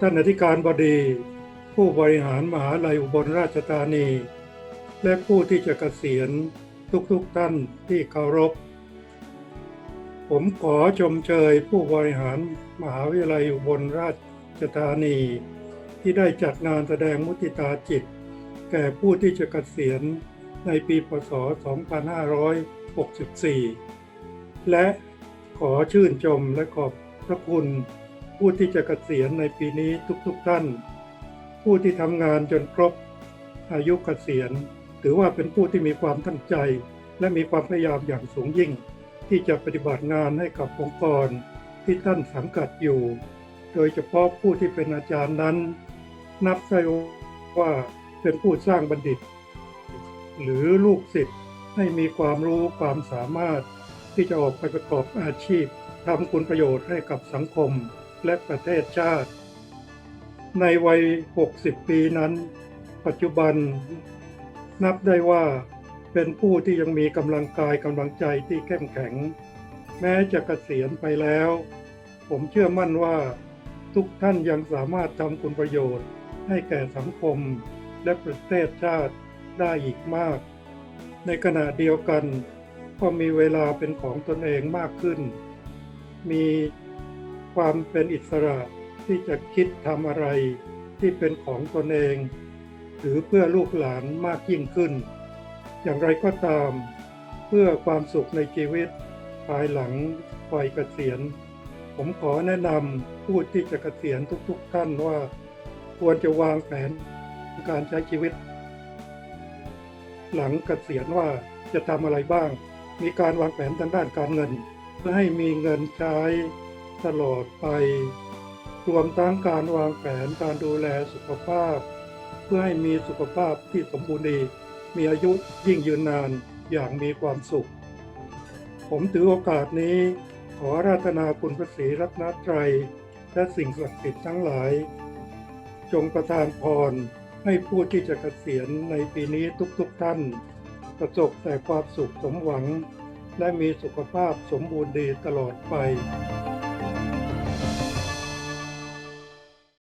ท่านอธิการบดี ผู้บริหารมหาลัยอุบลราชธานี และผู้ที่จะเกษียณทุกๆท่านที่เคารพ ผมขอชมเชยผู้บริหารมหาวิทยาลัยอุบลราชธานี ที่ได้จัดงานแสดงมุติตาจิต แก่ผู้ที่จะเกษียณในปีพศ 2564 และขอชื่นชมและขอบพระคุณ ผู้ที่จะเกษียณในปีนี้ทุกๆท่าน ผู้ที่ทำงานจนครบอายุเกษียณ ถือว่าเป็นผู้ที่มีความตั้งใจ และมีความพยายามอย่างสูงยิ่ง ที่จะปฏิบัติงานให้กับองค์กรที่ท่านสังกัดอยู่ โดยเฉพาะผู้ที่เป็นอาจารย์นั้น นับได้ว่าเป็นผู้สร้างบัณฑิต หรือลูกศิษย์ให้มีความรู้ความสามารถที่จะออกไปประกอบอาชีพทำคุณประโยชน์ให้กับสังคม และประเทศชาติ ในวัย 60 ปีนั้น ปัจจุบัน นับได้ว่าเป็นผู้ที่ยังมีกำลังกายกำลังใจที่เข้มแข็ง แม้จะเกษียณไปแล้ว ผมเชื่อมั่นว่า ทุกท่านยังสามารถทำคุณประโยชน์ ให้แก่สังคมและประเทศชาติได้อีกมาก ในขณะเดียวกัน ก็มีเวลาเป็นของตนเองมากขึ้น มี ความเป็นอิสระที่จะคิดทำอะไรที่เป็นของตนเอง หรือเพื่อลูกหลานมากยิ่งขึ้น อย่างไรก็ตาม เพื่อความสุขในชีวิต ภายหลังวัยเกษียณ ผมขอแนะนำผู้ที่จะเกษียณทุกๆท่านว่า ควรจะวางแผนการใช้ชีวิต หลังเกษียณว่าจะทำอะไรบ้าง มีการวางแผนทางด้านการเงิน เพื่อให้มีเงินใช้ ตลอดไป รวมทั้งการวางแผนการดูแลสุขภาพ เพื่อให้มีสุขภาพที่สมบูรณ์ดี มีอายุยิ่งยืนนานอย่างมีความสุข ผมถือโอกาสนี้ ขอราธนาคุณพระศรีรัตนตรัย และสิ่งศักดิ์สิทธิ์ทั้งหลาย จงประทานพรให้ผู้ที่จะเกษียณในปีนี้ทุกๆทท่าน ประสบแต่ความสุขสมหวัง และมีสุขภาพสมบูรณ์ดีตลอดไป